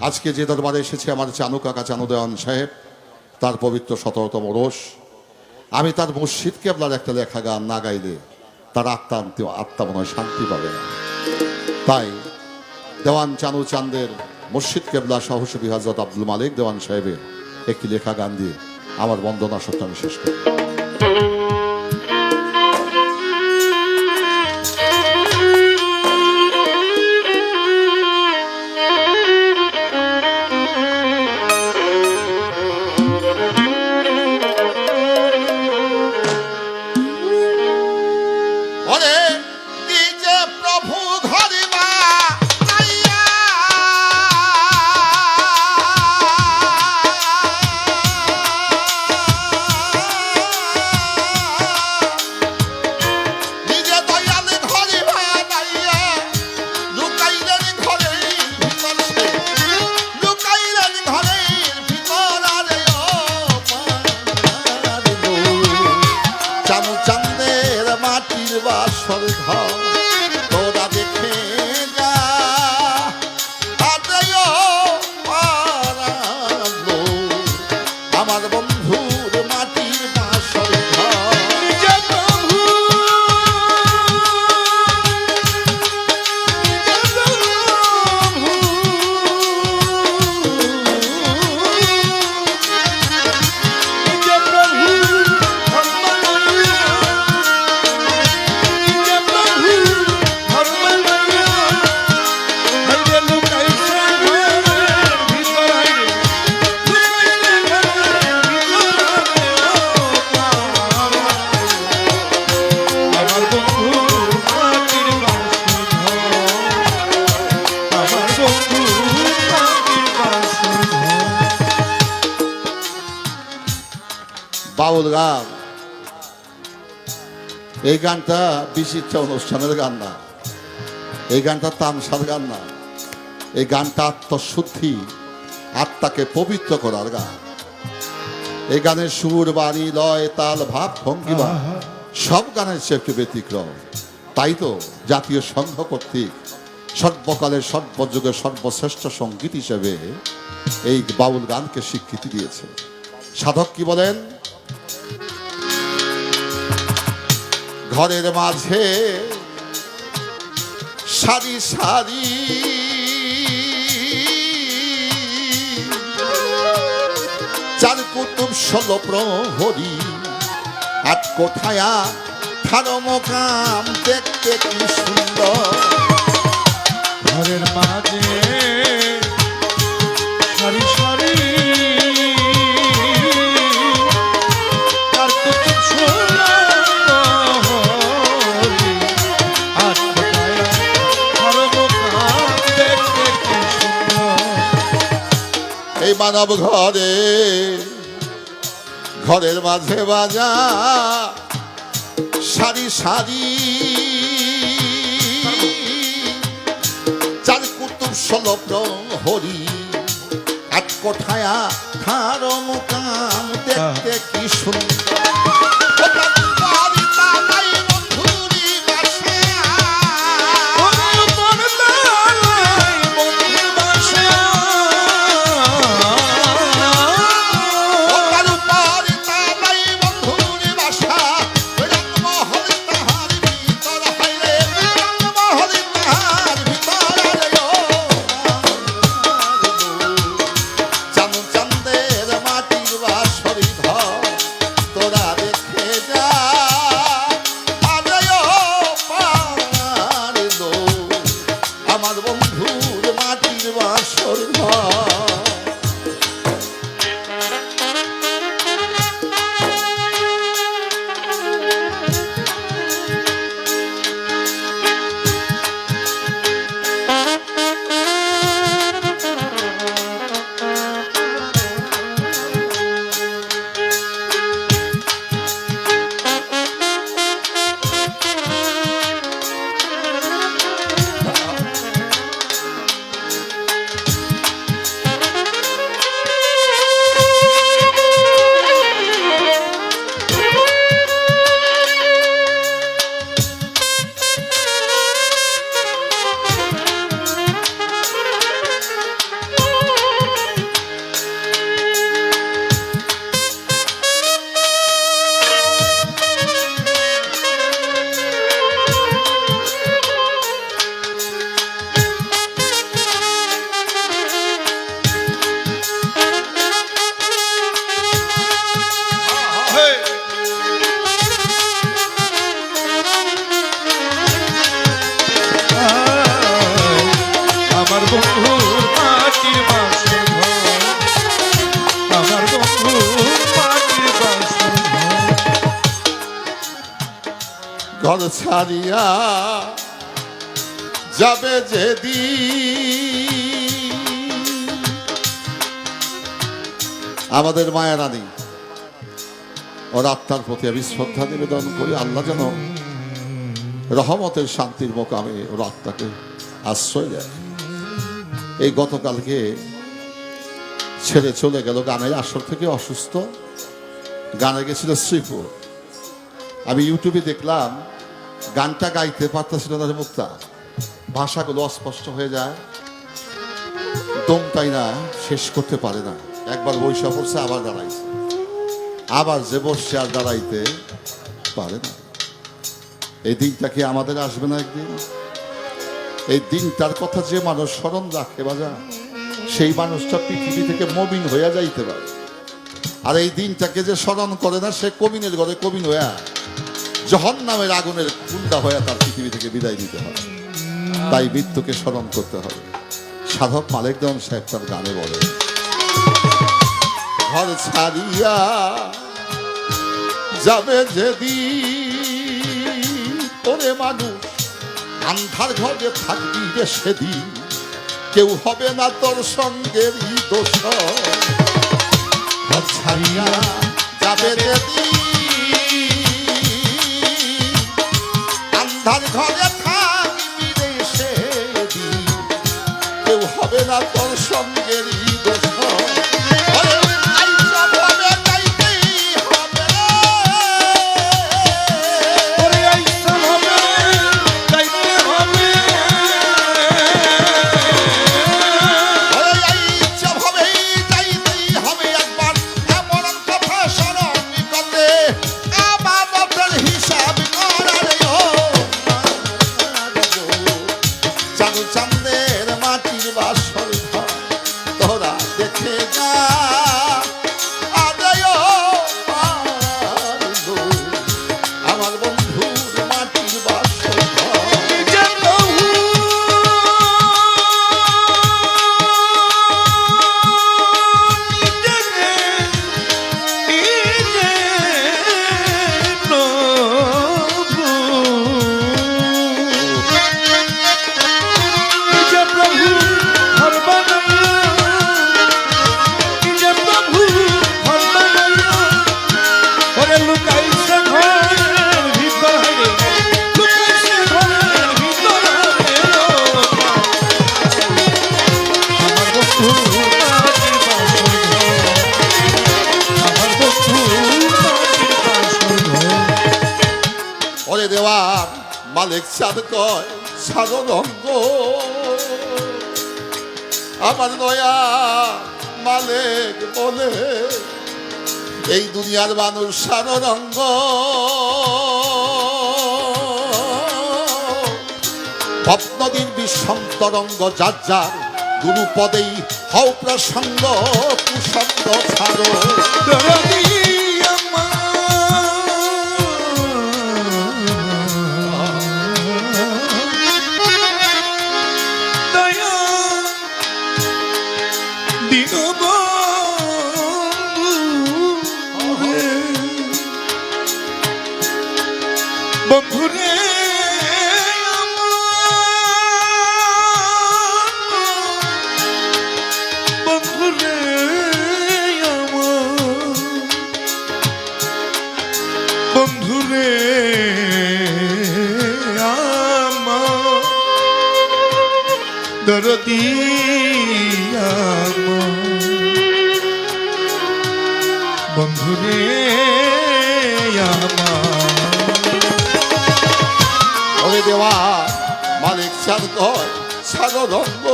আজকে যে দরবারে এসেছে আমার চানু কাকা চানু দেওয়ান সাহেব, তার পবিত্র শততম রোষ আমি তার মসজিদ কেবলার একটা লেখা গান না গাইলে তার আত্মা আত্ম- আত্মা মনে হয় শান্তি পাবে না। তাই দেওয়ান চানু চান্দের মসজিদ কেবলা সাহসী হাজরত আব্দুল মালিক দেওয়ান সাহেবের একটি লেখা গান দিয়ে আমার বন্দনা সত্য আমি শেষ করি চানু চান্দের মাটির বাসর ঘর। বাউল গান। এই গানটা বিচিত্র অনুষ্ঠানের গান না। এই গানটা তামসার গান না। এই গানটা আত্মশুদ্ধি, আত্মাকে পবিত্র করার গান। এই গানের সুর, বাণী, লয়, তাল, ভাব ভঙ্গিমা সব গানের চেয়ে একটু ব্যতিক্রম। তাই তো জাতীয় সংঘ কর্তৃক সর্বকালের সর্বযুগের সর্বশ্রেষ্ঠ সংগীত হিসেবে এই বাউল গানকে স্বীকৃতি দিয়েছে। সাধক কি বলেন? ঘরের মাঝে সারি সারি চার কুতুব ষোল প্রহরী, আট কোঠায়া থারো মোকাম দেখতে কি সুন্দর। ঘরের মাঝে মানব ঘরে, ঘরের মাঝে বাজা সারি সারি। চার কুতুব সলভ হরি, এক কোঠায়া খারম মুকাম দেখতে কি সুন্দর। ঘর ছাড়িয়া যাবে যেদিন। আমাদের মায়া রানী, ওর আত্মার প্রতি আমি শ্রদ্ধা নিবেদন করি, আল্লাহ যেন রহমতের শান্তির মোকামে ওর আত্মাকে আশ্রয় দেয়। এই গতকালকে ছেড়ে চলে গেল গানের আসর থেকে, অসুস্থ। গানে গেছিল শ্রীপুর। আমি ইউটিউবে দেখলাম গানটা গাইতে পারতেছিল না মুক্তা। ভাষাগুলো অস্পষ্ট হয়ে যায়। দমটাই না শেষ করতে পারে না। একবার বৈশা পড়ছে, আবার দাঁড়াইছে। আবার যে বসছে আর দাঁড়াইতে পারে না। এই দিনটা কি আমাদের আসবে না একদিন? এই দিনটার কথা যে মানুষ স্মরণ রাখে বাজা, সেই মানুষটা পৃথিবী থেকে মবিন হইয়া যাইতে পারে। আর এই দিনটাকে যে স্মরণ করে না, সে কবিনের ঘরে কবিন হইয়া জহন নামের আগুনের কুন্ডা হয়ে তার পৃথিবী থেকে বিদায় নিতে হবে তাই মৃত্যুকে স্মরণ করতে হবে। সাধক মালিক দেওয়ান সাহেব তার গানে বলে ঘর ছাড়িয়া যাবে যেদিন ওরে মানুষ, আন্ধার ঘরে থাকবি রে সেদিন কেউ হবে না তোর সঙ্গের দোষ। ছাড়িয়া যাবে যেদিন আন্ধার ঘরে থাকবি দেওয়ার মালিক চাঁদ কয়, সাগর আমার দয়া মালিক বলে, এই দুনিয়ার মানুষ সার রঙ্গ ভপ্নদীর বিষম তরঙ্গ যার যার গুরু পদেই হও প্রসঙ্গ কুসঙ্গ ছাড়ো। বন্ধুরে বন্ধুরে বন্ধুরে দরদি বন্ধুরে আমার দেওয়া মালিক চাঁদ কয় সাগর রঙ্গ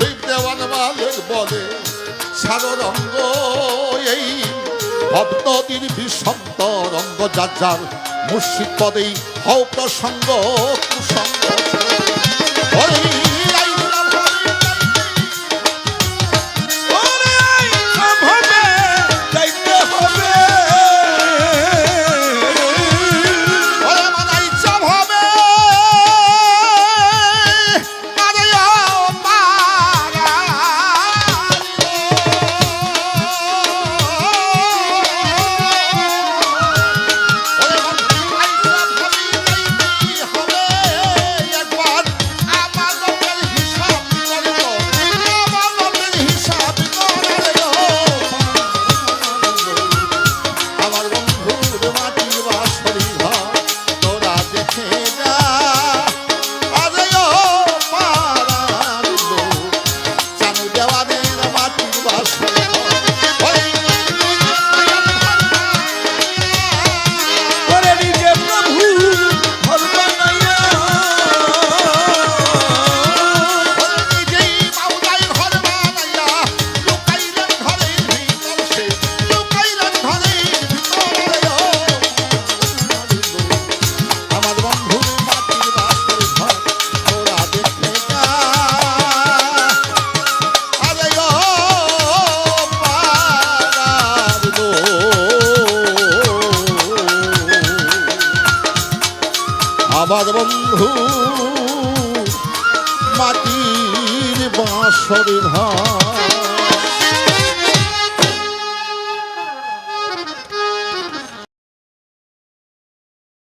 ওই দেওয়ান মালিক বলে সাগর রঙ্গ এই ভক্তদের বিষন্ত রঙ্গ, যার যার মুর্শিদ পদেই হও প্রসঙ্গ, কুসঙ্গ। মাটির বাঁশরে ভাই